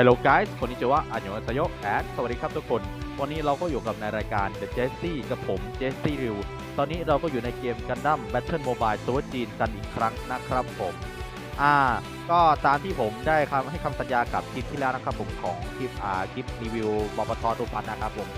Hello guys คนนี้จะว่าอันยองอาซโยแอดสวัสดีครับทุกคน วันนี้เราก็อยู่กับในรายการ The Jesse กับผม Jesse r i w ตอนนี้เราก็อยู่ในเกม Gundam Battle Mobile ตัวจีนกันอีกครั้งนะครับผม อ่า ก็ตามที่ผมได้คำให้คำสัญญากับคลิปที่แล้วนะครับผมของคลิปอ่าคลิปรีวิวบปทตุพันนะครับผม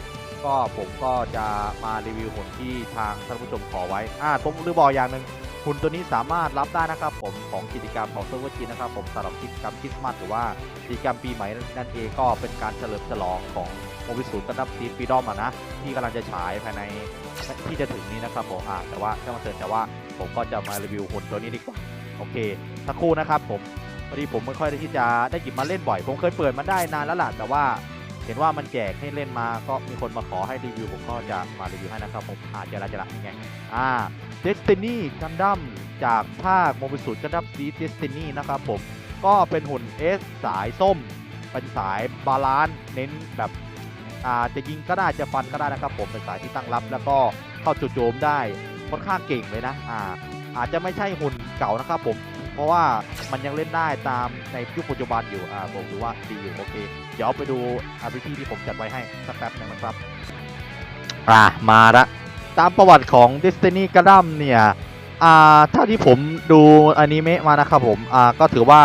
ก็ผมก็จะมารีวิวหุ่นที่ทางท่านผู้ชมขอไว้ อ่าผมลืมบอกอย่างหนึ่ง หุ่นตัวนี้สามารถรับได้นะครับผมของกิจกรรมของเซิร์ฟเวอร์จีนะครับผมสำหรับกิจกรรมคริสต์มาสหรือว่ากิจกรรมปีใหม่นั่นเองก็เป็นการเฉลิมฉลองของโมบิสูนกันดับซีฟีดอมอะนะที่กำลังจะฉายภายในที่จะถึงนี้นะครับผมอ่าแต่ว่าแค่มาเตือนแต่ว่าผมก็จะมารีวิวหุ่นตัวนี้ดีกว่าโอเคสักครู่นะครับผมพอดีผมไม่ค่อยได้ที่จะได้หยิบมาเล่นบ่อย ผมเคยเปิดมันได้นานแล้วล่ะแต่ว่า เห็นว่ามันแจกให้เล่นมาก็มีคนมาขอให้รีวิวผมก็จะมารีวิวให้นะครับผมอาจจะละจะละยังไงอ่า Destiny Gundam จากภาคโมบิสุด Gundam Seed Destiny นะครับผมก็เป็นหุ่น S สสายส้ม เป็นสายบาลานซ์เน้นแบบอ่าจะยิงก็ได้จะฟันก็ได้นะครับผมเป็นสายที่ตั้งรับ แล้วก็เข้าจู่โจมได้ค่อนข้างเก่งเลยนะอ่าอาจจะไม่ใช่หุ่นเก่านะครับผม ราะว่ามันยังเล่นได้ตามในยุคปัจจุบันอยู่อ่าผมถือว่าดีอยู่โอเค เดี๋ยวไปดูอาร์พีที่ผมจัดไว้ให้สักแป๊บหนึงนะครับ อ่ามาละตามประวัติของ Destiny Gundam เนี่ยอ่าถ้าที่ผมดูอนิเมะมานะครับผมอ่าก็ถือว่า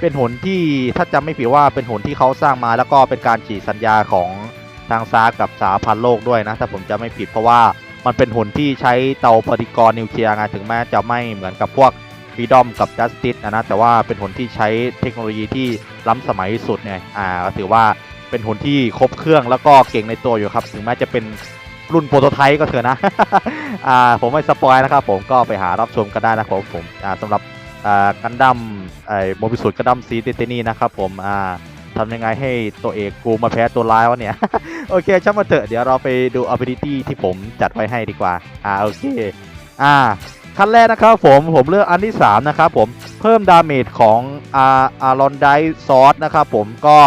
เป็นหุ่นที่ถ้าจำไม่ผิดว่าเป็นหุ่นที่เขาสร้างมาแล้วก็เป็นการฉีกสัญญาของทางซากับสาพันโลกด้วยนะ ถ้าผมจะไม่ผิดเพราะว่ามันเป็นหุ่นที่ใช้เตาปฏิกรณ์นิวเคลียร์ไงถึงแม้จะไม่เหมือนกับพวก ฟีดอมกับจัสติสนะนะแต่ว่าเป็นหุ่นที่ใช้เทคโนโลยีที่ล้ำสมัยที่สุดไงอ่าถือว่าเป็นหุ่นที่ครบเครื่องแล้วก็เก่งในตัวอยู่ครับถึงแม้จะเป็นรุ่นโปรโตไทป์ก็เถอะนะอ่าผมไม่สปอยนะครับผมก็ไปหารับชมกันได้นะครับผมอ่าสำหรับอ่ากันดั้มไอ้โมบิสุดกันดั้มซีเตเตนี่นะครับผมอ่าทำยังไงให้ตัวเอกกูมาแพ้ตัวร้ายวะเนี่ย โอเคช่างมาเถอะเดี๋ยวเราไปดู ability ที่ผมจัดไว้ให้ดีกว่า อ่าโอเค อ่า ขั้นแรกนะครับผมผมเลือกอันที่3นะครับผมเพิ่มดาเมจของอาอารอนไดซอสนะครับผมก็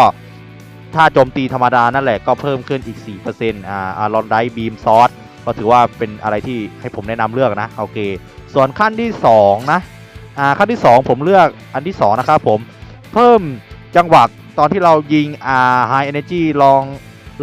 ถ้าโจมตีธรรมดานั่นแหละก็เพิ่มขึ้นอีก 4%อ่าอารอนไดบีมซอสก็ถือว่าเป็นอะไรที่ให้ผมแนะนำเลือกนะโอเค ส่วนขั้นที่ 2 นะอ่าขั้นที่ 2 ผมเลือกอันที่ 2 นะครับผมเพิ่มจังหวะตอนที่เรายิงอ่า High Energy ลอง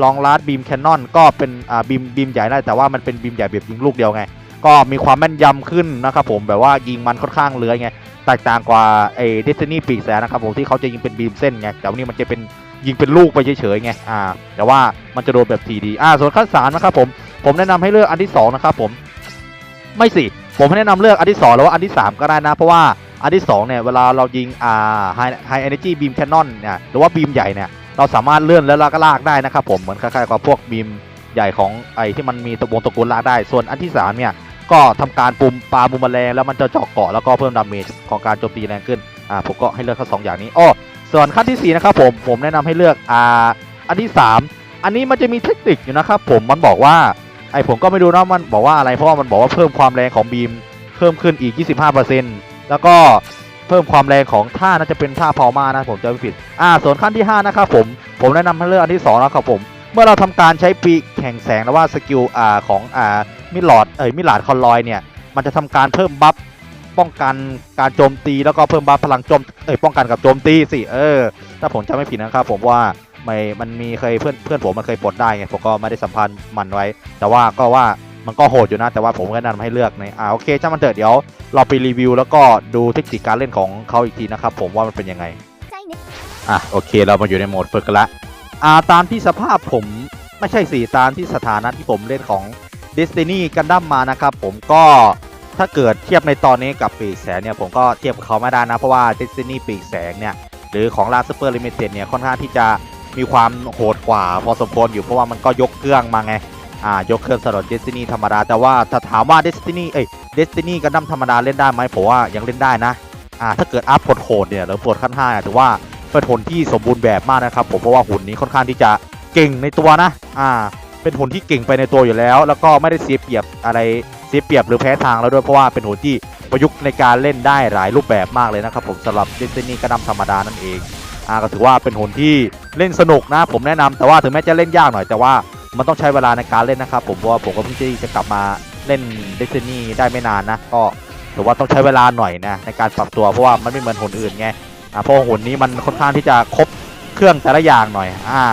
ลองลาดบีมแคนนอนก็เป็นอ่าบีมบีมใหญ่ได้แต่ว่ามันเป็นบีมใหญ่แบบยิงลูกเดียวไง ก็มีความแม่นยำขึ้นนะครับผมแบบว่ายิงมันค่อนข้างเลื้อยไงแตกต่างกว่าไอ้เดสตินีปีกแสนนะครับผมที่เขาจะยิงเป็นบีมเส้นไงแต่วันนี้มันจะเป็นยิงเป็นลูกไปเฉยๆไงอ่าแต่ว่ามันจะโดนแบบทีดีอ่าส่วนขั้นสามนะครับผมผมแนะนำให้เลือกอันที่สองนะครับผมไม่สิผมให้แนะนำเลือกอันที่สองหรือว่าอันที่สามก็ได้นะ เพราะว่าอันที่สองเนี่ยเวลาเรายิงอ่าไฮไฮเอเนจีบีมแคนนอนเนี่ยหรือว่าบีมใหญ่เนี่ยเราสามารถเลื่อนแล้วเราก็ลากได้นะครับผมเหมือนคล้ายๆกับพวกบีมใหญ่ของไอ้ที่มันมีตะวงตะกูลลากได้ ส่วนอันที่สามเนี่ย ก็ทำการปุ่มปลาบุมแมลงแล้วมันจะเจาะเกาะแล้วก็เพิ่มดาเมจของการโจมตีแรงขึ้นอ่าผมก็ให้เลือกทั้งสองอย่างนี้อ้อส่วนขั้นที่4นะครับผมผมแนะนำให้เลือกอ่าอันที่ 3 อันนี้มันจะมีเทคนิคอยู่นะครับผมมันบอกว่าไอผมก็ไม่รู้นะมันบอกว่าอะไรเพราะว่ามันบอกว่าเพิ่มความแรงของบีมเพิ่มขึ้นอีก 25%แล้วก็เพิ่มความแรงของท่าน่าจะเป็นท่าพอมานะผมจะไม่ผิดอ่าส่วนขั้นที่5นะครับผมผมแนะนำให้เลือกอันที่2นะครับผม เมื่อเราทำการใช้ปีกแข่งแสงแล้วว่าสกิลอ่าของอ่ามิลลอดเอ้ยมิลลาดคอนลอยเนี่ยมันจะทำการเพิ่มบัฟป้องกันการโจมตีแล้วก็เพิ่มบัฟพลังโจมเอ้ยป้องกันกับโจมตีสิเออ ถ้าผมจำไม่ผิดนะครับผมว่าไม่มันมีเคยเพื่อนเพื่อนผมมันเคยปลดได้ไงผมก็ไม่ได้สัมพันธ์มันไว้ แต่ว่าก็ว่ามันก็โหดอยู่นะ แต่ว่าผมก็แนะนำให้เลือกในอ่าโอเคช่างมันเถอะเดี๋ยวเราไปรีวิว แล้วก็ดูเทคนิคการเล่นของเขาอีกทีนะครับผมว่ามันเป็นยังไงอะโอเคเรามาอยู่ในโหมดฝึกกันละ อ่าตามที่สภาพผมไม่ใช่สีตามที่สถานะที่ผมเล่นของ Destiny กันดั้มมานะครับผมก็ถ้าเกิดเทียบในตอนนี้กับปีกแสงเนี่ยผมก็เทียบกับเขาไม่ได้นะ เพราะว่า Destiny ปีกแสงเนี่ยหรือของ Last Super Limited เนี่ยค่อนข้างที่จะมีความโหดกว่า พอสมควรอยู่เพราะว่ามันก็ยกเครื่องมาไงอ่ายกเครื่องสำหรับ Destiny ธรรมดา แต่ว่าถ้าถามว่า Destiny เอ้ย Destiny กันดั้มธรรมดาเล่นได้ไหมผมว่ายังเล่นได้นะอ่าถ้าเกิดอัพโหดเนี่ยหรือโหดขั้น5เนี่ยถือว่า เป็นหุ่นที่สมบูรณ์แบบมากนะครับผมเพราะว่าหุ่นนี้ค่อนข้างที่จะเก่งในตัวนะ อ่า เป็นหุ่นที่เก่งไปในตัวอยู่แล้ว แล้วก็ไม่ได้เสียเปรียบอะไรเสียเปรียบหรือแพ้ทางแล้วด้วยเพราะว่าเป็นหุ่นที่ประยุกต์ในการเล่นได้หลายรูปแบบมากเลยนะครับผมสำหรับเดซินี่กระนำธรรมดานั่นเองอ่าก็ถือว่าเป็นหุ่นที่เล่นสนุกนะ ผมแนะนำแต่ว่าถึงแม้จะเล่นยากหน่อยแต่ว่ามันต้องใช้เวลาในการเล่นนะครับผมเพราะว่าผมก็เพิ่งจะกลับมาเล่นเดซินี่ได้ไม่นานนะก็ถือว่าต้องใช้เวลาหน่อยนะในการปรับตัวเพราะว่ามันไม่เหมือนหุ่นอื่นไง อ่าเพราะหุ่นนี้มันค่อนข้างที่จะครบเครื่องแต่ละอย่างหน่อย อ่า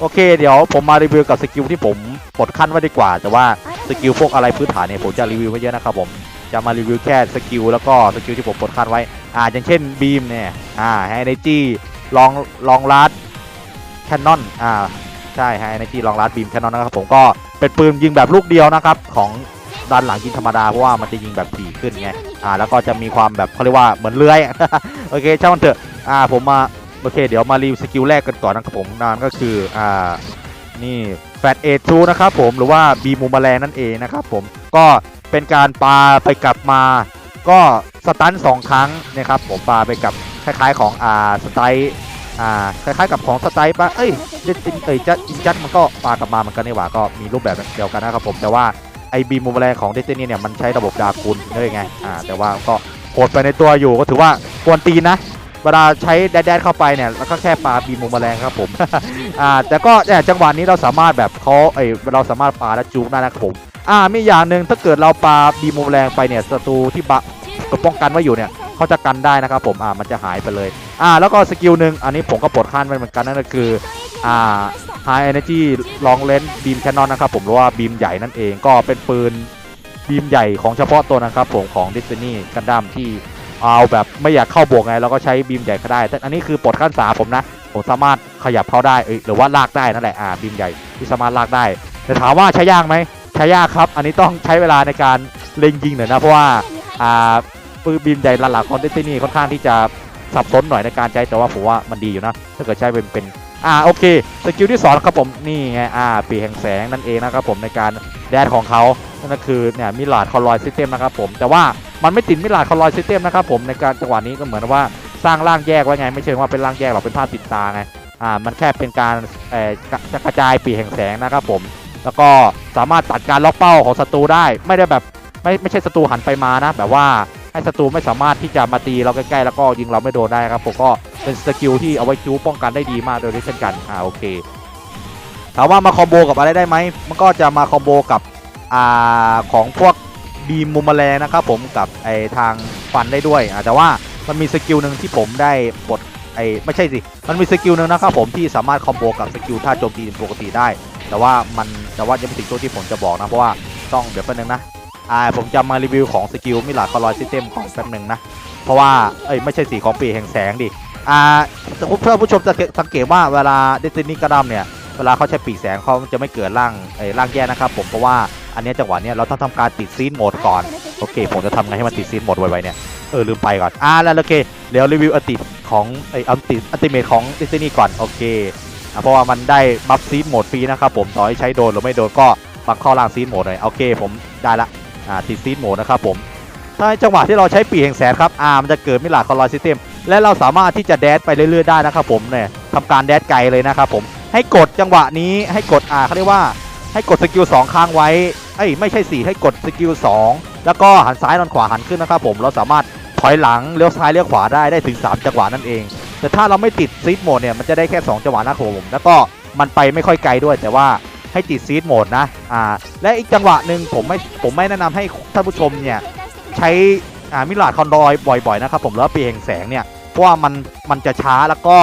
โอเค เดี๋ยวผมมารีวิวกับสกิลที่ผมกดขั้นไว้ดีกว่า แต่ว่าสกิลพวกอะไรพื้นฐานเนี่ยผมจะรีวิวไม่เยอะนะครับผม จะมารีวิวแค่สกิลแล้วก็สกิลที่ผมกดขั้นไว้ อ่า อย่างเช่นบีมเนี่ย อ่าไฮเนจี้ลองลองลัดแคนนอน อ่า ใช่ไฮเนจี้ลองลัดบีมแคนนอนนะครับผมก็เป็นปืนยิงแบบลูกเดียวนะครับของ ด้านหลังยิงธรรมดาเพราะว่ามันจะยิงแบบถี่ขึ้นไงอ่าแล้วก็จะมีความแบบเขาเรียกว่าเหมือนเลื้อย โอเคช่างมันเถอะอ่าผมมาโอเค เดี๋ยวมารีวิวสกิลแรกกันก่อนนะครับผมนั่นก็คืออ่านี่แฟตเอทูนะครับผมหรือว่าบีมูมาแรงนั่นเองนะครับผมก็เป็นการปาไปกลับมาก็สตันสองครั้งนะครับผมปาไปกับคล้ายๆของอ่าสไตอ่าคล้ายๆกับของสไตล์ปะเอ้ยเดนเอ้ยจัดจัดมันก็ปากลับมาเหมือนกันนี่หว่าก็มีรูปแบบเดียวกันนะครับผมแต่ว่า ไอบีมูมแรงของเดนนี่เนี่ยมันใช้ระบบดาคูณด้วยไงอ่าแต่ว่าก็โหดไปในตัวอยู่ก็ถือว่าควรตีนนะเวลาใช้แดดเข้าไปเนี่ยแล้วก็แค่ปาบีมูมแรงครับผมอ่าแต่ก็เนี่ยจังหวะนี้เราสามารถแบบเขาเอ้ยเราสามารถปาและจูงได้นะครับผมอ่ามีอย่างหนึ่งถ้าเกิดเราปาบีมูมแรงไปเนี่ยศัตรูที่บะก็ป้องกันไว้อยู่เนี่ยเขาจะกันได้นะครับผมอ่ามันจะหายไปเลยอ่าแล้วก็สกิลหนึ่งอันนี้ผมก็ปลดขั้นไว้เหมือนกันนั่นก็คือ อ่า High Energy Long Range Beam Cannon นะครับผมหรือว่าบีมใหญ่นั่นเองก็เป็นปืนบีมใหญ่ของเฉพาะตัวนะครับผมของ Destiny Gundam ที่เอาแบบไม่อยากเข้าบวกไงเราก็ใช้บีมใหญ่ก็ได้ แต่อันนี้คือปลดขั้นสามผมนะ ผมสามารถขยับเข้าได้เอ้ยหรือว่าลากได้นั่นแหละอ่าบีมใหญ่ที่สามารถลากได้ แต่ถามว่าใช้ยากไหมใช้ยากครับ อันนี้ต้องใช้เวลาในการเล็งยิงหน่อยนะเพราะว่าอ่าปืนบีมใหญ่หลักๆของเดนี่ค่อนข้างที่จะสับสนหน่อยในการใช้แต่ว่าผมว่ามันดีอยู่นะถ้าเกิดใช้เป็นเป็น อ่าโอเคสกิลที่สองครับผมนี่ไงอ่าปีแห่งแสงนั่นเองนะครับผมในการแดดของเขานั่นก็คือเนี่ยมิลาดคอลอยซิสเต็มนะครับผมแต่ว่ามันไม่ติดมิลาดคอลอยซิสเต็มนะครับผมในการจังหวะนี้ก็เหมือนว่าสร้างร่างแยกไว้ไง ไม่เชิงว่าเป็นร่างแยกหรอกเป็นภาพติดตาไงอ่ามันแค่เป็นการเอ่อกระจะกระจายปีแห่งแสงนะครับผมแล้วก็สามารถตัดการล็อกเป้าของศัตรูได้ไม่ได้แบบไม่ไม่ใช่ศัตรูหันไปมานะ แบบว่า ให้ศัตรูไม่สามารถที่จะมาตีเราใกล้ๆแล้วก็ยิงเราไม่โดนได้ครับผมก็เป็นสกิลที่เอาไว้จูป้องกันได้ดีมากโดยเช่นกันอ่าโอเคถามว่ามาคอมโบกับอะไรได้ไหมมันก็จะมาคอมโบกับอ่าของพวกบีมมุมแมลงนะครับผมกับไอทางฟันได้ด้วยอ่าแต่ว่ามันมีสกิลหนึ่งที่ผมได้ปลดไอไม่ใช่สิ มันมีสกิลหนึ่งนะครับผมที่สามารถคอมโบกับสกิลท่าโจมตีปกติได้ แต่ว่ามันแต่ว่ายังไม่ถึงตัวที่ผมจะบอกนะเพราะว่าต้องเดี๋ยวแป๊บนึงนะ อ่าผมจะมารีวิวของสกิลมิลาคอลอยซิสเต็มของแป๊บนึงนะ เพราะว่า เอ้ย ไม่ใช่สีของปีแห่งแสงดิ อ่าเพื่อผู้ชมจะสังเกตว่าเวลาเดซินี่กระดมเนี่ย เวลาเขาใช้ปีกแสงเขาจะไม่เกิดร่างไอ้ร่างแย่นะครับผม เพราะว่าอันนี้จังหวะเนี้ยเราต้องทำการติดซีนโหมดก่อน โอเค ผมจะทำไงให้มันติดซีนโหมดไวๆเนี่ย เออลืมไปก่อน อ่าแล้วโอเค เดี๋ยวรีวิวอติของไอ้อัติอัติเมทของเดซินีย์ก่อน โอเคเพราะว่ามันได้บัฟซีนโหมดฟรีนะครับผม ต่อให้ใช้โดนหรือไม่โดนก็บังเข้าล่างซีนโหมดเลย โอเค ผมได้ละ อ่าติดซีนโหมดนะครับผมถ้าในจังหวะที่เราใช้ปีกแห่งแสนครับอ่ามันจะเกิดมิลาคอลอยซิสเต็มและเราสามารถที่จะแดดไปเรื่อยๆได้นะครับผมเนี่ยทำการแดดไกลเลยนะครับผมให้กดจังหวะนี้ให้กดอ่าเขาเรียกว่าให้กดสกิล2ค้างไว้เอ้ยไม่ใช่ 4 ให้กดสกิล2แล้วก็หันซ้ายหันขวาหันขึ้นนะครับผมเราสามารถถอยหลังเลี้ยวซ้ายเลี้ยวขวาได้ได้ถึง 3 จังหวะนั่นเอง แต่ถ้าเราไม่ติดซีดโหมดเนี่ยมันจะได้แค่ 2 จังหวะนะครับผมแล้วก็มันไปไม่ค่อยไกลด้วยแต่ว่า ให้ติดซีดโหมดนะอ่าและอีกจังหวะหนึ่งผมไม่ผมไม่แนะนำให้ท่านผู้ชมเนี่ยใช้อ่ามิลาดคอนดอยบ่อยๆนะครับผมแล้วปีแห่งแสงเนี่ยเพราะว่ามันมันจะช้าแล้วก็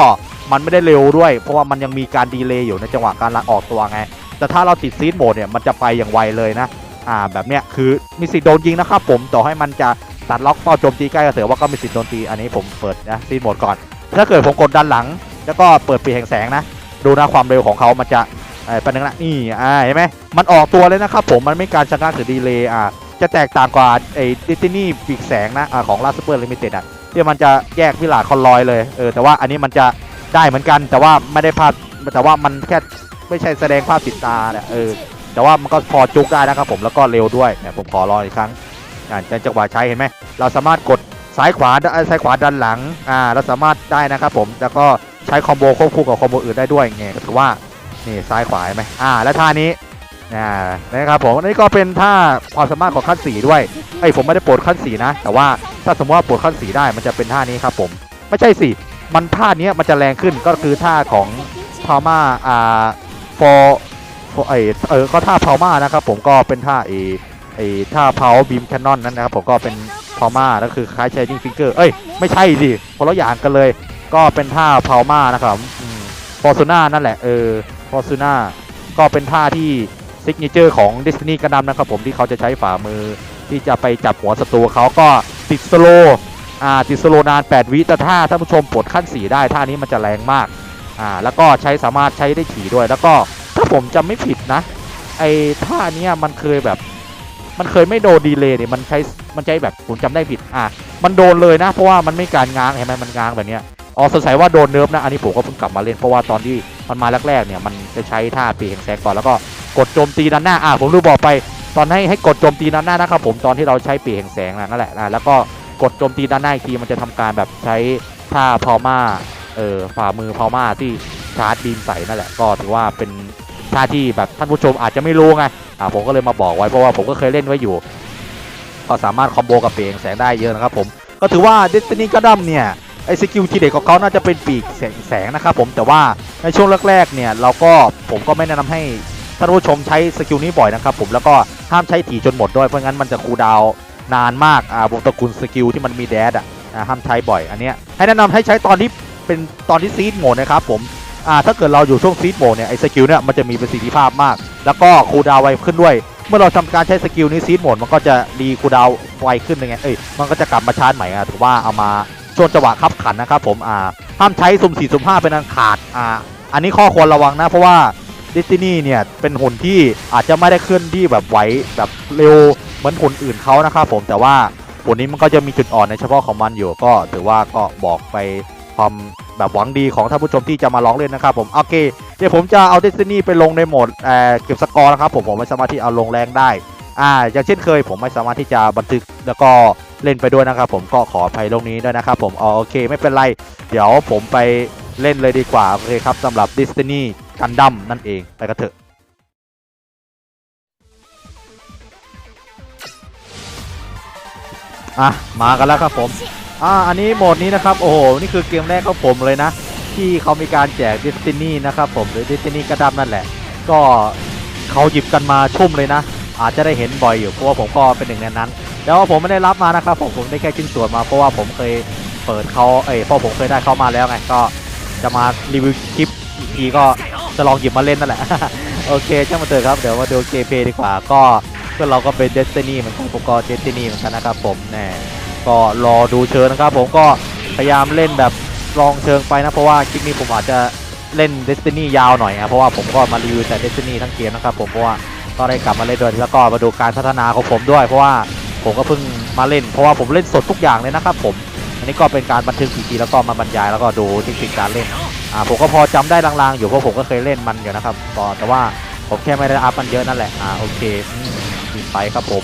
มันไม่ได้เร็วด้วย เพราะว่ามันยังมีการดีเลย์อยู่ในจังหวะการออกตัวไง แต่ถ้าเราติดซีดโหมดเนี่ยมันจะไปอย่างไวเลยนะอ่าแบบเนี้ยคือมีสิทธิ์โดนยิงนะครับผมต่อให้มันจะตัดล็อกเป้าโจมตีใกล้กระเสือว่าก็มีสิทธิ์โดนตีอันนี้ผมเปิดนะซีดโหมดก่อน ถ้าเกิดผมกดดันหลัง แล้วก็เปิดปีแห่งแสงนะ ดูนะความเร็วของเขามันจะ เอ่อเป็นยังไงนะนี่อ่าเห็นไหมมันออกตัวเลยนะครับผมมันไม่การชะงักหรือดีเลย์อ่าจะแตกต่างกว่าไอ้ดิสนีย์ปีกแสงนะอ่าของลาสเปอร์ลิมิเต็ดอะที่มันจะแยกพิลาคอนลอยเลยเออแต่ว่าอันนี้มันจะได้เหมือนกัน แต่ว่าไม่ได้ภาพแต่ว่ามันแค่ไม่ใช่แสดงภาพติดตาเนี่ยเออแต่ว่ามันก็พอจุกได้นะครับผมแล้วก็เร็วด้วยเนี่ยผมขอรออีกครั้งอ่าในจังหวะใช้เห็นไหมเราสามารถกดซ้ายขวาซ้ายขวาดันหลังอ่าเราสามารถได้นะครับผมแล้วก็ใช้คอมโบควบคู่กับคอมโบอื่นได้ด้วยไงก็ถือว่า นี่ซ้ายขวาไหมอ่า และท่านี้อ่นะครับผมอันนี้ก็เป็นท่าความสามารถของขั้นสีด้วยไอ้ยผมไม่ได้ปรดขั้นสีนะ แต่ว่าถ้าสมมติว่าปรดขั้นสีได้มันจะเป็นท่านี้ครับผมไม่ใช่สิมันท่านี้มันจะแรงขึ้นก็คือท่าของพาม่าอ่าฟอไอเออก็ท่าพามานะครับผมก็เป็นท่าไอไอท่าพาวบีมแคนนอนนั่นนะครับผมก็เป็นพามาก็คือคล้ายชายดิ้งฟิงเกอร์เอ้ยไม่ใช่สิคนละอย่างกันเลย ก็เป็นท่าพามานะครับฟอร์ซูน่านั่นแหละเออ ฟอร์ซูน่าก็เป็นท่าที่ซิกเนเจอร์ของ Destiny กระดำนะครับผมที่เขาจะใช้ฝ่ามือที่จะไปจับหัวศัตรูเขาก็ติดสโลว์อ่าติดสโลว์นาน 8 วิแต่ถ้าท่านผู้ชมปลดขั้น 4 ได้ท่านี้มันจะแรงมากอ่าแล้วก็ใช้สามารถใช้ได้ถี่ด้วย แล้วก็ถ้าผมจำไม่ผิดนะไอ้ท่าเนี้ยมันเคยแบบมันเคยไม่โดนดีเลย์เนี่ยมันใช้มันใช้แบบผมจำได้ผิดอะมันโดนเลยนะ เพราะว่ามันไม่การง้างเห็นไหมมันง้างแบบเนี้ย อ๋อสงสัยว่าโดนเนิร์ฟนะ อันนี้ผมก็เพิ่งกลับมาเล่นเพราะว่าตอนที่มันมาแรกๆเนี่ยมันจะใช้ท่าปีแห่งแสงก่อนแล้วก็กดโจมตีด้านหน้าอะผมลืมบอกไป ตอนให้ให้กดโจมตีด้านหน้านะครับผมตอนที่เราใช้ปีแห่งแสงนั่นแหละนะแล้วก็กดโจมตีด้านหน้าอีกทีมันจะทำการแบบใช้ท่าพอมาเออฝ่ามือพอมาที่ชาร์จบีมใส่นั่นแหละก็ถือว่าเป็นท่าที่แบบท่านผู้ชมอาจจะไม่รู้ไงอ่าผมก็เลยมาบอกไว้เพราะว่าผมก็เคยเล่นไว้อยู่ ก็สามารถคอมโบกับเปลงแสงได้เยอะนะครับผมก็ถือว่า Destiny ก u ดัมเนี่ย ไอสกิลทีเด็ดของเขาน่าจะเป็นปีกแสงแสงนะครับผมแต่ว่าในช่วงแรกๆเนี่ยเราก็ผมก็ไม่แนะนำให้ท่านผู้ชมใช้สกิลนี้บ่อยนะครับผมแล้วก็ห้ามใช้ถี่จนหมดด้วยเพราะงั้นมันจะคูดาวนานมากอ่าวงตระกูลสกิลที่มันมีแดดอะห้ามใช้บ่อยอันเนี้ยให้แนะนำให้ใช้ตอนที่เป็นตอนที่ซีดโหมดนะครับผมอ่าถ้าเกิดเราอยู่ช่วงซีดโหมดเนี่ยไอ้สกิลเนี่ยมันจะมีประสิทธิภาพมาก แล้วก็คูดาวไวขึ้นด้วย เมื่อเราทำการใช้สกิลนี้ซีดโหมดมันก็จะรีคูดาวไวขึ้นยังไงเอ้ยมันก็จะกลับมาชาร์จใหม่อะถือว่าเอามา ช่วงจังหวะขับขันนะครับผมอ่าห้ามใช้สุ่มสี่สุ่มห้าเป็นอันขาดอ่าอันนี้ข้อควรระวังนะเพราะว่าดิสตินีเนี่ยเป็นหุ่นที่อาจจะไม่ได้เคลื่อนที่แบบไหวแบบเร็วเหมือนหุ่นอื่นเขานะครับผมแต่ว่าหุ่นนี้มันก็จะมีจุดอ่อนในเฉพาะของมันอยู่ ก็ถือว่าก็บอกไปความแบบหวังดีของท่านผู้ชมที่จะมาลองเล่นนะครับผมโอเคเดี๋ยวผมจะเอาเดสตินีไปลงในโหมดเเก็บสกอร์นะครับผมผมไม่สามารถที่เอาลงแรงได้อ่าอย่างเช่นเคยผมไม่สามารถที่จะบันทึก แล้วก็เล่นไปด้วยนะครับผมก็ขออภัยลงนี้ด้วยนะครับผมอ๋อโอเคไม่เป็นไร เดี๋ยวผมไปเล่นเลยดีกว่าโอเคครับสำหรับ Destiny Gundam นั่นเองไปกันเถอะอะมากันแล้วครับผมอ่าอันนี้โหมดนี้นะครับโอ้โหนี่คือเกมแรกของผมเลยนะ ที่เขามีการแจก Destiny นะครับผมหรือ Destiny กระดับนั่นแหละ ก็เขาหยิบกันมาชุ่มเลยนะ อาจจะได้เห็นบ่อยอยู่เพราะว่าผมก็เป็นหนึ่งในนั้น แต่ว่าผมไม่ได้รับมานะครับผมผมได้แค่ชิ้นส่วนมาเพราะว่าผมเคยเปิดเขาเอ้ยเพราะผมเคยได้เข้ามาแล้วไงก็จะมารีวิวคลิปอีกทีก็จะลองหยิบมาเล่นนั่นแหละ โอเคช่างมาเถอะครับเดี๋ยวมาดูเกมเพย์ดีกว่าก็เพื่อนเราก็เป็น Destiny เหมือนกันผมก็ Destiny เหมือนกันนะครับผมแน่ก็รอดูเชิญนะครับผมก็พยายามเล่นแบบลองเชิงไปนะเพราะว่าคลิปนี้ผมอาจจะเล่น Destiny ยาวหน่อยนะเพราะว่าผมก็มารีวิวแต่ Destiny ทั้งเกมนะครับผมเพราะว่าก็ได้กลับมาเล่นด้วยแล้วก็มาดูการพัฒนาของผมด้วย เพราะว่า ผมก็เพิ่งมาเล่นเพราะว่าผมเล่นสดทุกอย่างเลยนะครับผมอันนี้ก็เป็นการบันทึกอีกทีแล้วก็มาบรรยายแล้วก็ดูเทคนิคการเล่นอ่าผมก็พอจำได้ลางๆอยู่เพราะผมก็เคยเล่นมันอยู่นะครับก็แต่ว่าผมแค่ไม่ได้อัพมันเยอะนั่นแหละอ่าโอเคอืมไปครับผม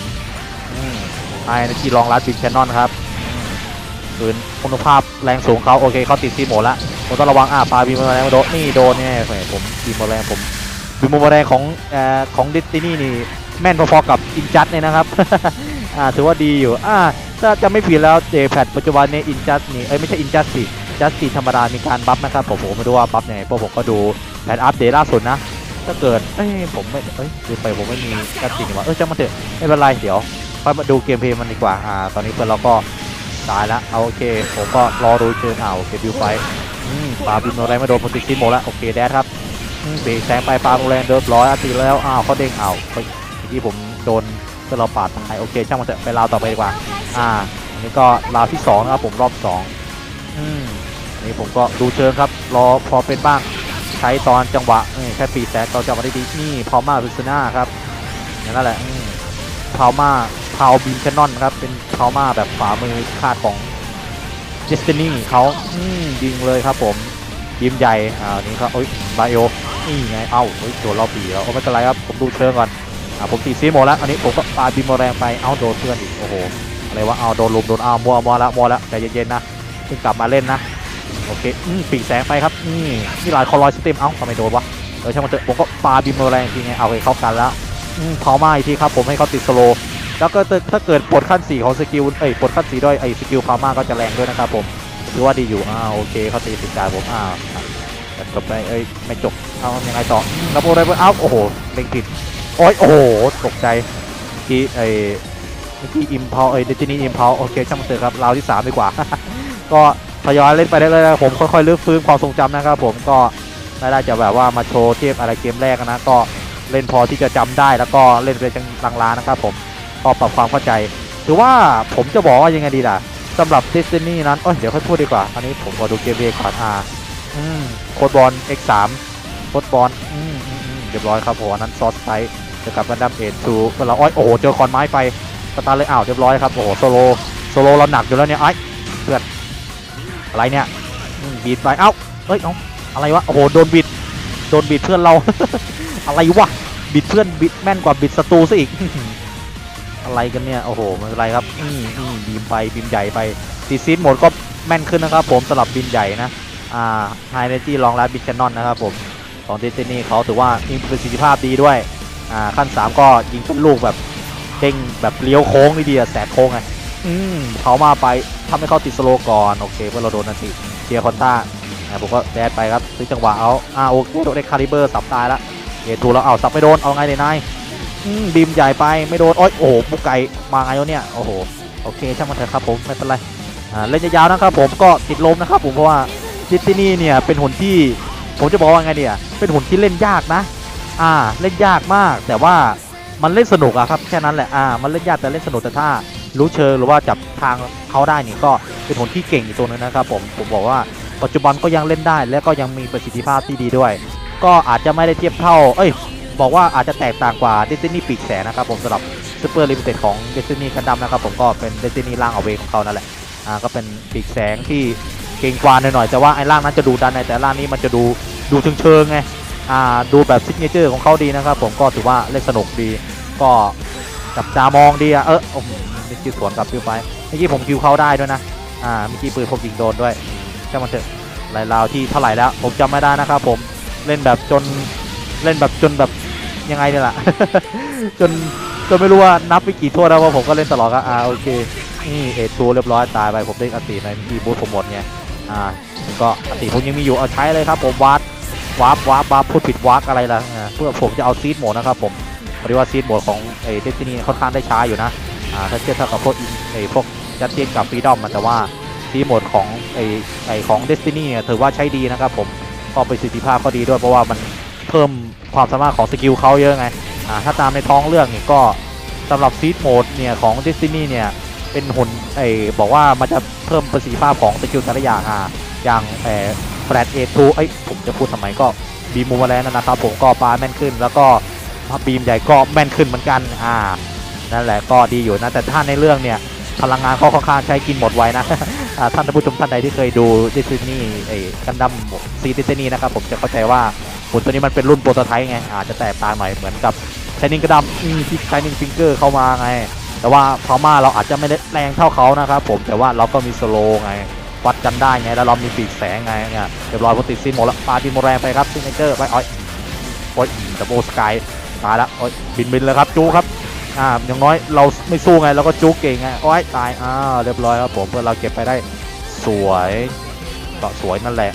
อืมไอ้ที่รองรัดบินแคนนอนครับปืนคุณภาพแรงสูงเขาโอเคเขาติดซีโมดละผมต้องระวังอ่าปลาบีมแรงโดนนี่โดนเนี่ยผมบีมแรงผมบีมแรงของเอ่อของดิสตินี่นี่แม่นพอๆกับอินจัดเนี่ยนะครับ อ่าถือว่าดีอยู่อ่าถ้าจะไม่ผิดแล้วเจแพดปัจจุบันนี่ยอินจัดนี่เอ้ยไม่ใช่อินจัดสิจัดสีธรรมดามีการบัฟนะครับผมผมไม่รู้ว่าบัฟยังไงเพราะผมก็ดูแพทอัปเดตล่าสุดนะถ้าเกิดเอ้ยผมไม่เอ้ยดูไปผมไม่มีจัดสีว่าเออจังมาเถอะไม่เป็นไรเดี๋ยวค่อยมาดูเกมเพลย์มันดีกว่าอ่าตอนนี้เพื่อนเราก็ตายแล้วเอาโอเค ผมก็รอดูเชิญเอาโอเคบิวไฟอืมปาบินโนแรงไม่โดนพลติดซิโมแล้วโอเคแดดครับอืมเบรกแซงไปปาโนแรงเดิมร้อยอาทิแล้วอ้าวเขาเด้งเอาเมื่อกี้ผมโดน เพื่อเราปาดตายโอเคช่างมันเถอะไปราวต่อไปดีกว่า อ่าอันนี้ก็ราวที่สองนะครับผมรอบสองอืมอันนี้ผมก็ดูเชิงครับ รอพอเป็นบ้างใช้ตอนจังหวะแค่ปีแซกเราจะมาได้ดีนี่พอมาพิซน่าครับอย่างนั้นแหละอืมพาวมาพาวบีมแคนนอนครับเป็นพาวมาแบบฝามือคาดของเจสตินี่เขาอืมยิงเลยครับผมยิมใหญ่อ่านี่ครับโอ้ยไบโอนี่ไงเอ้าเฮ้ยโดนรอบปีแล้วโอ้ไม่เป็นไรครับผมดูเชิงก่อน อ่าผมตีซีโมแล้ว อันนี้ผมก็ปาบีมแรงไป เอ้าโดนเพื่อนอีก โอ้โห อะไรวะ เอาโดนลุมโดนอ้าวมัวมัวแล้วมัวแล้วใจเย็นๆนะเพิ่งกลับมาเล่นนะ โอเค อืมปีกแสงไปครับ นี่นี่หลายคอลอยสเต็มเอ้าทำไมโดนวะเออช่างมันเถอะผมก็ปาบีมแรงทีไง เอาไปเข้ากันแล้วอืมเผามาอีกทีครับ ผมให้เขาติดสโลแล้วก็ถ้าเกิดปลดขั้น 4 ของสกิล เอ้ยปลดขั้น4ด้วยไอ้สกิลพามาก็จะแรงด้วยนะครับผม ถือว่าดีอยู่ อ่าโอเคเขาตีติดกาผม อ่าจบไปเอ้ย ไม่จบ เอายังไงต่อแล้วโบได้เอ้าโอ้โหเล็งผิด โอ้ยโอ้โหตกใจเมื่อกี้ไอเมื่อกี้อิมพอเอ้ยเดจินีอิมพอโอเคช่างมันเถอะครับราวที่สามดีกว่า ก็ทยอยเล่นไปได้เลยๆผมค่อยๆลื้อฟื้นความทรงจำนะครับผมก็ไม่ได้จะแบบว่ามาโชว์เทียบอะไรเกมแรกนะก็เล่นพอที่จะจำได้แล้วก็เล่นไปจังลางๆนะครับผมก็ปรับความเข้าใจถือว่าผมจะบอกว่ายังไงดีล่ะสำหรับ Destiny นั้นเอ้ยเดี๋ยวค่อยพูดดีกว่า อันนี้ผมขอดูเกมเบก่อนอ่าอืมโคดบอล X3 โคดบอลอืมอืมอืมเรียบร้อยครับผมอันนั้นซอสไซส์ จะกลับกันดัมเอ็นทูเมื่อเราอ้อยโอ้โหเจอคอนไม้ไปสตาร์เลยอ้าวเรียบร้อยครับโอ้โหโซโลโซโลเราหนักอยู่แล้วเนี่ยไอ้เพื่อนอะไรเนี่ยบีดไปเอ้าเอ้ยเอ้าอะไรวะโอ้โหโดนบิดโดนบิดเพื่อนเรา อะไรวะบิดเพื่อนบิดแม่นกว่าบิดศัตรูซะอีก อะไรกันเนี่ยโอ้โหม่เป็นไรครับอืมอืมบีมไปบีมใหญ่ไปตีซีดหมดก็แม่นขึ้นนะครับ ผมสำหรับบินใหญ่นะอ่าไฮเนจี้ลองรับบินแคนนอนนะครับผมของเดซนี่เขาถือว่ามีประสิทธิภาพดีด้วย อ่าขั้น 3 ก็ยิงเป็นลูกแบบเด้งแบบเลี้ยวโค้งดีๆอะแสกโค้งไงอืมเขามาไปทำให้เขาติดสโลว์ก่อนโอเคเพื่อเราโดนนันติเชียร์คอนต้าอ่าผมก็แดดไปครับซื้อจังหวะเอาอ่าโอเคโดนได้คาลิเบอร์สับตายละเอทูแล้วเอาสับไม่โดนเอาไงเนี่ยนายอืมบีมใหญ่ไปไม่โดนโอ้ยโอ้โหบุกไก่มาไงวะเนี่ยโอ้โหโอเคช่างมันเถอะครับผมไม่เป็นไรอ่าเล่นยาวๆนะครับผมก็ติดลมนะครับผมเพราะว่าดิสตินี่เนี่ยเป็นหุ่นที่ผมจะบอกว่าไงเนี่ยเป็นหุ่นที่เล่นยากนะ อ่าเล่นยากมาก แต่ว่ามันเล่นสนุกอะครับแค่นั้นแหละอ่ามันเล่นยากแต่เล่นสนุกแต่ถ้ารู้เชิงหรือว่าจับทางเขาได้นี่ก็เป็นหุ่นที่เก่งอีกตัวหนึงนะครับผมผมบอกว่าปัจจุบันก็ยังเล่นได้ และก็ยังมีประสิทธิภาพที่ดีด้วย ก็อาจจะไม่ได้เทียบเท่า เอ้ย บอกว่าอาจจะแตกต่างกว่า Destiny ปีกแสงนะครับผมสำหรับ Super Limited ของ Destiny กันดั้มนะครับผมก็เป็น Destiny ร่างเอาเวของเขานั่นแหละอ่าก็เป็นปีกแสงที่เก่งกว่าหน่อยๆแต่ว่าไอ้ร่างนั้นจะดูดันในแต่ร่างนี้มันจะดูดูเชิงๆไง ดูแบบซิกเนเจอร์ของเขาดีนะครับ ผมก็ถือว่าเล่นสนุกดี ก็จับตามองดีอะเออโอ้โหเมื่อกี้สวนกลับคิวไปเมื่อกี้ผมคิวเขาได้ด้วยนะอ่าเมื่อกี้ปืนผมยิงโดนด้วยช่มันเถอะรายราวที่เท่าไหร่แล้ว ผมจำไม่ได้นะครับผมเล่นแบบจนเล่นแบบจนแบบยังไงเนี่ยล่ะจนจนไม่รู้ว่านับไปกี่ทั่วแล้วเพราะผมก็เล่นตลอดก็อ่าโอเคนี่เอทูเรียบร้อยตายไปผมได้อัติในที่บูทผมหมดไงอ่าก็อัติผมยังมีอยู่เอาใช้เลยครับผมวัด วาร์ปวาร์ปวาร์ปพูดผิดวาร์ปอะไรล่ะอ่าเพื่อผมจะเอาซีดโหมดนะครับผมเพอดีว่าซีดโหมดของไอ้เดสตินีค่อนข้างได้ช้าอยู่นะอ่าถ้าเทียบเท่ากับพวกไอ้พวกจัดเทียนกับฟรีดอมมันแต่ว่าซีดโหมดของไอ้ไอ้ของเดสตินีเนี่ยถือว่าใช้ดีนะครับผมก็ประสิทธิภาพก็ดีด้วยเพราะว่ามันเพิ่มความสามารถของสกิลเขาเยอะไงอ่าถ้าตามในท้องเรื่องนี่ก็สำหรับซีดโหมดเนี่ยของ Destiny เนี่ยเป็นหุ่นไอ้บอกว่ามันจะเพิ่มประสิทธิภาพของสกิลแต่ละอย่างอ่าอย่างเอ่อ แฟลตเอทูเอ้ยผมจะพูดทำไมก็บีมูมาแล้วนะครับผมก็ปลาแม่นขึ้น แล้วก็บีมใหญ่ก็แม่นขึ้นเหมือนกันอ่านั่นแหละก็ดีอยู่นะแต่ถ้าในเรื่องเนี่ยพลังงานเขาค่อนข้างใช้กินหมดไวนะอ่าท่านผู้ชมท่านใดที่เคยดู Destiny ไอ้กันดั้มซีดิสนีย์นะครับผมจะเข้าใจว่าหุ่นตัวนี้มันเป็นรุ่นโปรโตไทป์ไงอาจจะแตกต่างหน่อยเหมือนกับชายนิงกระดำอืมที่ชายนิงฟิงเกอร์เข้ามาไง แต่ว่าพม่าเราอาจจะไม่ได้แรงเท่าเขานะครับผมแต่ว่าเราก็มีสโลไง วัดกันได้ไงแล้วเรามีปีกแสงไงเนี่ยเรียบร้อยพอติดซินหมดแล้วปาดินโมแรงไปครับซิงเกอร์ไปอ้อยโอ้ยดับโบสกายตายแล้วโอ้ยบินบินเลยครับจูครับอ่าอย่างน้อยเราไม่สู้ไงเราก็จูเก่งไงโอ้ยตายอ้าวเรียบร้อยครับผมเพื่อเราเก็บไปได้สวยก็สวยนั่นแหละ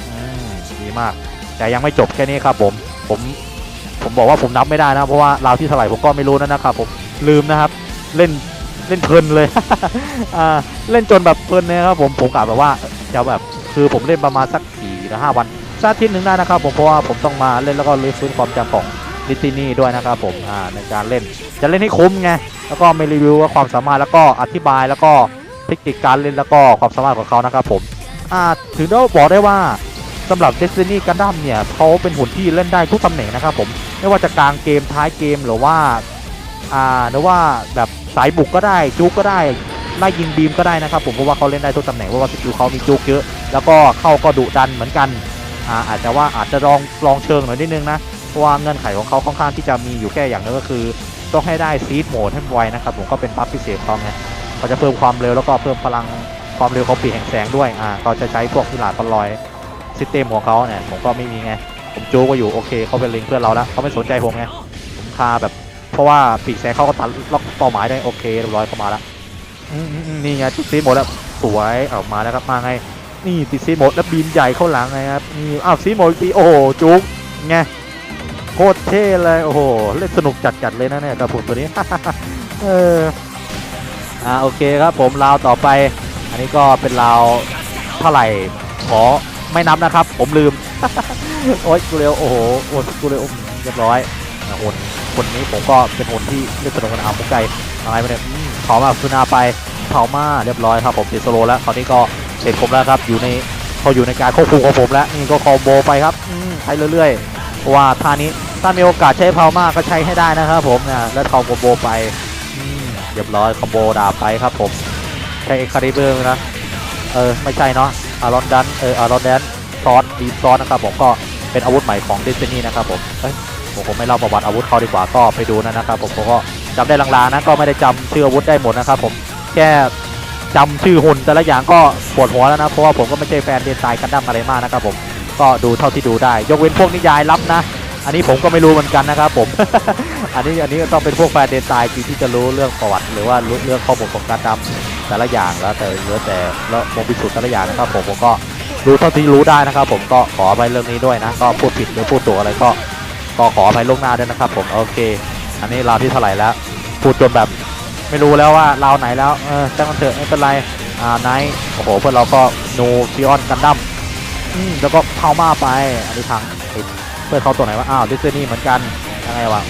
ดีมากแต่ยังไม่จบแค่นี้ครับผมผมผมบอกว่าผมนับไม่ได้นะเพราะว่าเราที่เท่าไหร่ผมก็ไม่รู้นะนะครับผมลืมนะครับ เล่น เล่นเพลินเลย อ่าเล่นจนแบบเพลินเลยครับผมผมกะแบบว่าจะแบบคือผมเล่นประมาณสักสี่หรือห้าวันสักอาทิตย์หนึ่งได้นะครับผมเพราะว่าผมต้องมาเล่นแล้วก็รื้อฟื้นความจำของดิสนีย์ด้วยนะครับผมอ่าในการเล่นจะเล่นให้คุ้มไงแล้วก็ไม่รีวิวว่าความสามารถแล้วก็อธิบายแล้วก็เทคนิคการเล่นแล้วก็ความสามารถของเขานะครับผมอ่าถึงได้บอกได้ว่าสำหรับ Destiny Gundam เนี่ยเขาเป็นหุ่นที่เล่นได้ทุกตำแหน่งนะครับผมไม่ว่าจะกลางเกมท้ายเกมหรือว่า อ่าหรือว่าแบบสายบุกก็ได้จุกก็ได้ไล่ยิงบีมก็ได้นะครับผมเพราะว่าเขาเล่นได้ทุกตำแหน่งเพราะว่าสกิลเขามีจุกเยอะ แล้วก็เข้าก็ดุดันเหมือนกันอ่าอาจจะว่าอาจจะลองลองเชิงหน่อยนิดนึงนะเพราะว่าเงื่อนไขของเขาค่อนข้างที่จะมีอยู่แค่อย่างนึงก็คือ ต้องให้ได้ซีดโหมดให้ไวนะครับผมก็เป็นบัฟพิเศษของไงเขาจะเพิ่มความเร็วแล้วก็เพิ่มพลังความเร็วของปีแห่งแสงด้วยอ่าเขาจะใช้พวกพิลาดลอยซิสเต็มของเขาเนี่ยผมก็ไม่มีไงผมจูก็อยู่โอเคเขาเป็นลิงเพื่อนเราแล้วเขาไม่สนใจผมไงผมคาแบบ เพราะว่าปีกแสงเขาก็ตัดล็อกเป้าหมายได้โอเคเรียบร้อยเข้ามาแล้วอืมอืมอืมนี่ไงติดซีดหมดแล้วสวยออกมาแล้วครับมาไง นี่ติดซีดหมดแล้วบีมใหญ่เข้าหลังไงครับนี่อ้าวซีดหมดอีกทีโอ้โหจุกไงโคตรเท่เลยโอ้โหเล่นสนุกจัดๆเลยนะเนี่ยกับผมตัวนี้เอออ่าโอเคครับผมราวต่อไป อันนี้ก็เป็นราวเท่าไหร่ขอไม่นับนะครับ ผมลืม โอ๊ยกูเร็วโอ้โหโอ้ยกูเร็วเรียบร้อยอะคน คนนี้ผมก็เป็นคนที่เล่นสนุกกันเอาผมไก่อะไรไปเนี่ยอืมเผามาคืนาไปเผามาเรียบร้อยครับผมติดสโลแล้วคราวนี้ก็เสร็จผมแล้วครับอยู่ในเขาอยู่ในการควบคุมของผมแล้วนี่ก็คอมโบไปครับอืมใช้เรื่อยๆว่าท่านี้ถ้ามีโอกาสใช้เผามาก็ใช้ให้ได้นะครับผมนะแล้วคอมโบไปเรียบร้อยคอมโบดาบไปครับผมใช้เอ็กคาริเบอร์นะเออไม่ใช่เนาะอารอนดันเอออารอนแดนซอสดีซอสนะครับผมก็เป็นอาวุธใหม่ของดิสนีย์นะครับผมเอ้ย ผมคงไม่เล่าประวัติอาวุธเขาดีกว่าก็ไปดูนะนะครับ ผมผมก็จำได้ลางๆนะก็ไม่ได้จำชื่ออาวุธได้หมดนะครับ ผมแค่จำชื่อหุ่นแต่ละอย่างก็ปวดหัวแล้วนะเพราะว่าผมก็ไม่ใช่แฟนเดนไซน์กันดั้มอะไรมากนะครับผมก็ดูเท่าที่ดูได้ ยกเว้นพวกนิยายลับนะ อันนี้ผมก็ไม่รู้เหมือนกันนะครับผม อันนี้อันนี้ก็ต้องเป็นพวกแฟนเดนไซน์จริงที่จะรู้เรื่องประวัติ หรือว่ารู้เรื่องข้อมูลของการดำแต่ละอย่างแล้วแต่เหลือแต่แล้วโมบิสุดแต่ละอย่างนะครับผมผมก็รู้เท่าที่รู้ได้นะครับ ผมก็ขออภัยเรื่องนี้ด้วยนะก็พูดผิดหรือพูดถูกอะไรก็ ก็ขออภัยล่วงหน้าด้วยนะครับผมโอเค อันนี้ราวที่เท่าไหร่แล้วพูดจนแบบไม่รู้แล้วว่าราวไหนแล้วเออจ้างมันเถอะไม่เป็นไรอ่าไนท์โอ้โหเพื่อนเราก็นูซิออนกันดั้มอืมแล้วก็เผามาไปอันนี้ทางเพื่อนเขาตัวไหนวะอ้าวดิสนีย์เหมือนกันยังไงวะ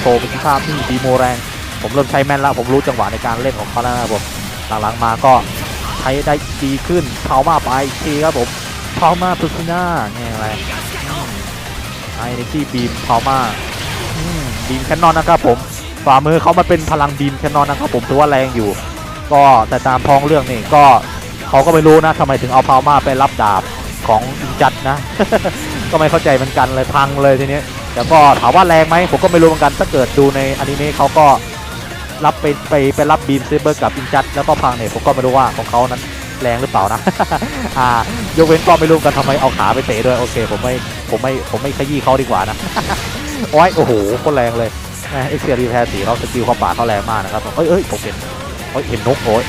โชว์เป็นภาพที่ดีโมแรง ผมเริ่มใช้แม่นแล้วผมรู้จังหวะในการเล่นของเขาแล้วนะครับผมหลังๆมาก็ใช้ได้ดีขึ้นเผามาไปทีครับผมเผามาพุซิน่าเนี่ยอะไร ไอเนจีบีมเผามาบีมแคนนอนนะครับผมฝ่ามือเขามาเป็นพลังบีมแคนนอนนะครับผมถือว่าแรงอยู่ ก็แต่ตามพ้องเรื่องนี่ก็เขาก็ไม่รู้นะทำไมถึงเอาเผามาไปรับดาบของอินจัดนะ ก็ไม่เข้าใจเหมือนกันเลยพังเลยทีนี้แต่ก็ถามว่าแรงไหมผมก็ไม่รู้เหมือนกันถ้าเกิดดูในอนิเมะเขาก็รับไปไปไปรับบีมเซเบอร์กับอินจัดแล้วก็พังเนี่ยผมก็ไม่รู้ว่าของเขานั้น แรงหรือเปล่านะ อ่ายกเว้นก็ไม่รู้กันทำไมเอาขาไปเตะด้วยโอเคผมไม่ผมไม่ผมไม่ขยี้เขาดีกว่านะโอ้ยโอ้โหคตรแรงเลยเอ็กเซียรีแพร์สีเขาสกิลเขาป่าดเขาแรงมากนะครับผมเอ้ยเอ้ยผมเห็นเอ้ยเห็นนกโอ้ย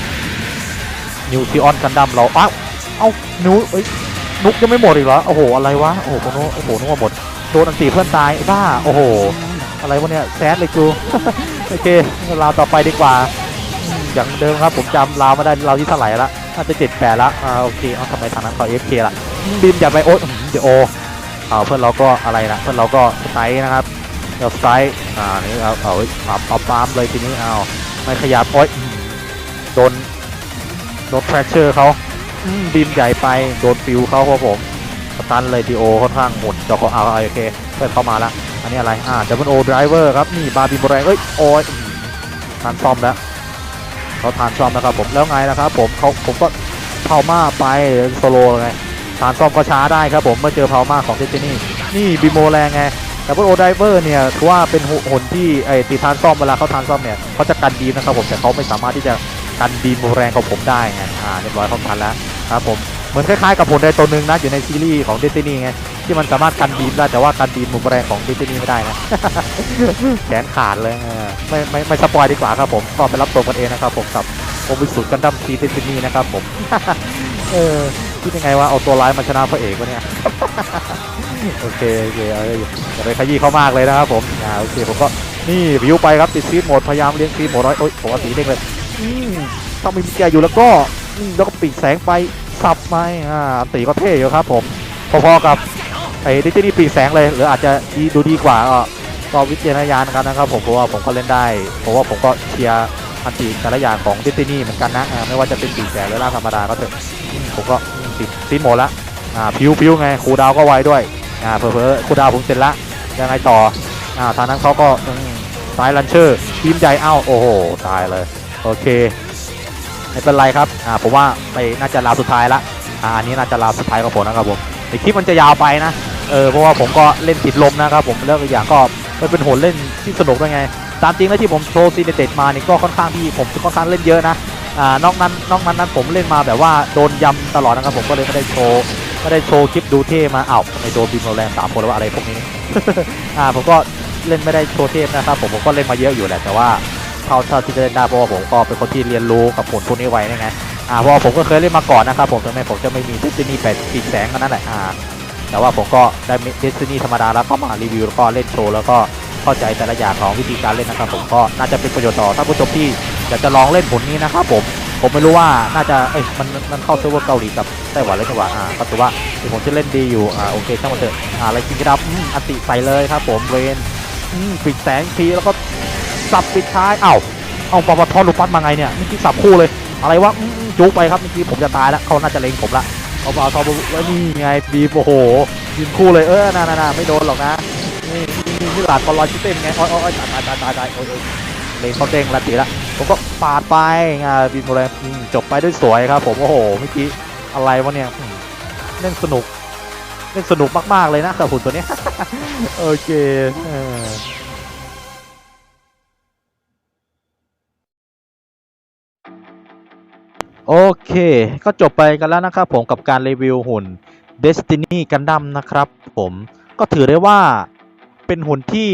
นิวซีออนกันดั้มเราอ้าวเอ้านิวเอ้ยนุกยังไม่หมดอีกเหรอโอ้โหอะไรวะโอ้โหโนโอ้โหนึกหมดโดนอันตีเพื่อนตายบ้าโอ้โหอะไรวะเนี่ยแซดเลยกูโอเคราวต่อไปดีกว่าอืมอย่างเดิมครับผมจำราวมาได้ราวที่เท่าไหร่ละ น่าจะเจ็ดแปดละอ่าโอเคเอาทำไมทางนั้นเขาเอฟเคล่ะอืมบินอย่าไปโอ๊ยอื้อหือเดี๋ยวโอเอาเพื่อนเราก็อะไรนะเพื่อนเราก็สไตล์นะครับเดี๋ยวสไตล์อ่านี่เอาเอาเอาเอาปามเลยทีนี้เอาไม่ขยับโอ๊ยโดนโดนแฟรชเชอร์เขาอืมบินใหญ่ไปโดนฟิวเขาครับผมสตันเลยทีโอค่อนข้างหมุนจอเขาเอาโอเคเพื่อนเข้ามาละอันนี้อะไรอ่าดับเบิลโอไดรเวอร์ครับนี่บาร์บินโบแรงเอ้ยโอ้ยอื้อหือทานซ่อมแล้ว เขาทานซ่อมนะครับผมแล้วไงนะครับผมเขาผมก็เผามาไปโซโลไงทานซ่อมก็ช้าได้ครับผมเมื่อเจอเผามาของเดซินี่นี่บิโมแรงไงดับเบิลโอไดเวอร์เนี่ยถือว่าเป็นหนที่ไอตีทานซ่อมเวลาเขาทานซ่อมเนี่ยเขาจะกันบีนะครับผมแต่เขาไม่สามารถที่จะกันบีโบแรงของผมได้ไงอ่าเรียบร้อยเขาทันแล้วครับผมเหมือนคล้ายๆกับผลใดตัวหนึ่งนะอยู่ในซีรีส์ของเดซินี่ไง ที่มันสามารถกันบีมได้แต่ว่ากันบีมมุมแรงของดิสนีย์ไม่ได้นะแขนขาดเลยไม่ไม่ไม่สปอยดีกว่าครับผมก็ไปรับตัวกันเองนะครับผมกับโอมิสุดกันดั้มซีดิสนีย์นะครับผมเออคิดยังไงว่าเอาตัวร้ายมาชนะพระเอกวะเนี่ยโอเคโอเคเอาอย่าไปขยี้เขามากเลยนะครับผมอ่าโอเคผมก็นี่วิวไปครับติดซีดโหมดพยายามเลี้ยงซีดโหมดร้อยโอ้ยผมเอาสีเด้งเลยอืมถ้ามีแกอยู่แล้วก็อืมแล้วก็ปีกแสงไปสับไหมอ่าตีก็เท่อยู่ครับผมพอๆกับ ไอ้ดิจินี่ปีแสงเลย หรืออาจจะดีดูดีกว่าก็ก็วิจารณญาณกันนะครับผมเพราะว่าผมก็เล่นได้เพราะว่าผมก็เชียร์อันตีแต่ละอย่างของดิจินี่เหมือนกันนะไม่ว่าจะเป็นปีแสงหรือล่าธรรมดาก็เถอะผมก็ติดติดหมดละอ่าพิวพิวไงครูดาวก็ไวด้วยอ่าเพอเพอครูดาวผมเสร็จละยังไงต่ออ่าทางนั้นเขาก็สายลันเชอร์ทีมใหญ่เอ้าโอ้โหตายเลยโอเคไม่เป็นไรครับอ่าผมว่าไปน่าจะราสุดท้ายละอ่าอันนี้น่าจะราสุดท้ายของผมนะครับผมในคลิปมันจะยาวไปนะ เออเพราะว่าผมก็เล่นติดลมนะครับผมแล้วอย่างก็มันเป็นโหนเล่นที่สนุกด้วยไง ตามจริงแล้วที่ผมโชว์ซีเนเต็ดมานี่ก็ค่อนข้างที่ผมค่อนข้างเล่นเยอะนะอ่านอกนั้นนอกนั้นนั้นผมเล่นมาแบบว่าโดนยำตลอดนะครับผมก็เลยไม่ได้โชว์ไม่ได้โชว์คลิปดูเท่มาอ้าวในโดนบิมโรแรงสามคนหรือว่าอะไรพวกนี้อ่าผมก็เล่นไม่ได้โชว์เทพนะครับผมผมก็เล่นมาเยอะอยู่แหละแต่ว่าเท่าเท่าที่จะเล่นได้เพราะว่าผมก็เป็นคนที่เรียนรู้กับผลพวกนี้ไว้นะไงอ่าเพราะผมก็เคยเล่นมาก่อนนะครับผมถึงแม้ผมจะไม่มีดิสนีย์แปดปีแสงก็นั่นแหละอ่า แต่ว่าผมก็ได้เดิสนีย์ธรรมดาแล้วก็มารีวิวแล้วก็เล่นโชว์แล้วก็เข้าใจแต่ละอย่างของวิธีการเล่นนะครับ ผมก็น่าจะเป็นประโยชน์ต่อท่านผู้ชมที่อยากจะลองเล่นผลนี้นะครับผมผมไม่รู้ว่าน่าจะเอ้ยมันมันเข้าเซิร์ฟเวอร์เกาหลีกับไต้หวันเลยจังหวะอ่าก็ถือว่าที่ผมจะเล่นดีอยู่อ่าโอเคช่างมันเถอะอ่าอะไรกินกระดับอืมอัติใส่เลยครับผมเวนอืมปิดแสงทีแล้วก็สับปิดท้ายเอ้าเอาปปทอลูปัสมาไงเนี่ยเมื่อกี้สับคู่เลย อะไรวะอืมอืมจุกไปครับเมื่อกี้ผมจะตายแล้วเขาน่าจะเล็งผมละ เอาปปทแล้วนี่ไงบีโอ้โหยืนคู่เลยเออน่าน่าไม่โดนหรอกนะนี่นี่นี่หลาดบอลลอยชิเต้นไงโอ้ยโอ้ยตายตายตายตายโอ้ยโอ้ยเลงเขาเด้งละตีละผมก็ปาดไปไงบีโมเลยจบไปด้วยสวยครับผมโอ้โหเมื่อกี้อะไรวะเนี่ยเล่นสนุกเล่นสนุกมากๆเลยนะกับหุ่นตัวเนี้ยโอเค โอเค ก็จบไปกันแล้วนะครับผมกับการรีวิวหุ่น Destiny Gundam นะครับผมก็ถือได้ว่าเป็นหุ่นที่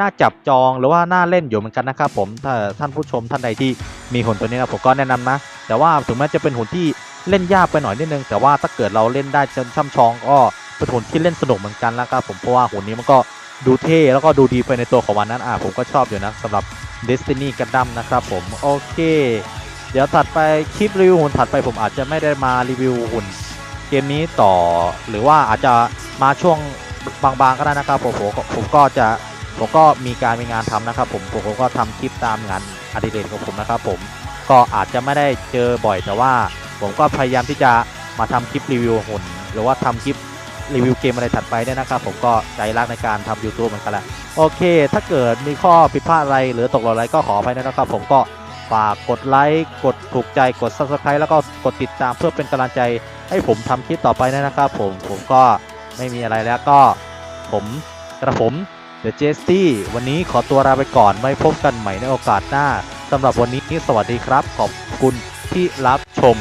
น่าจับจองหรือว่าน่าเล่นอยู่เหมือนกันนะครับผมถ้าท่านผู้ชมท่านใดที่มีหุ่นตัวนี้นะผมก็แนะนำนะ แต่ว่าถึงแม้จะเป็นหุ่นที่เล่นยากไปหน่อยนิดนึง แต่ว่าถ้าเกิดเราเล่นได้จนช่ำชองก็เป็นหุ่นที่เล่นสนุกเหมือนกันแล้วครับผมเพราะว่าหุ่นนี้มันก็ดูเท่แล้วก็ดูดีไปในตัวของมันนั้นอะผมก็ชอบอยู่นะสำหรับ Destiny Gundam นะครับผมโอเค เดี๋ยวถัดไปคลิปรีวิวหุ่นถัดไปผมอาจจะไม่ได้มารีวิวหุ่นเกมนี้ต่อ หรือว่าอาจจะมาช่วงบางๆก็ได้นะครับผมผมก็ผมก็จะผมก็มีการมีงานทำนะครับ ผมผมก็ทำคลิปตามงานอดิเรกของผมนะครับ ผมก็อาจจะไม่ได้เจอบ่อยแต่ว่า ผมก็พยายามที่จะมาทำคลิปรีวิวหุ่นหรือว่าทำคลิปรีวิวเกมอะไรถัดไปเนี่ยนะครับ ผมก็ใจรักในการทำ YouTube เหมือนกันแหละโอเค ถ้าเกิดมีข้อผิดพลาดอะไรหรือตกหล่นอะไรก็ขออภัยนะครับ ผมก็ ฝากกดไลค์กดถูกใจกด subscribe แล้วก็กดติดตามเพื่อเป็นกำลังใจ ให้ผมทำคลิปต่อไปนะครับ ผมผมก็ไม่มีอะไรแล้วก็ผมกระผมเดอะเจสตี้วันนี้ขอตัวลาไปก่อนไว้พบกันใหม่ในโอกาสหน้าสำหรับวันนี้สวัสดีครับ ขอบคุณที่รับชม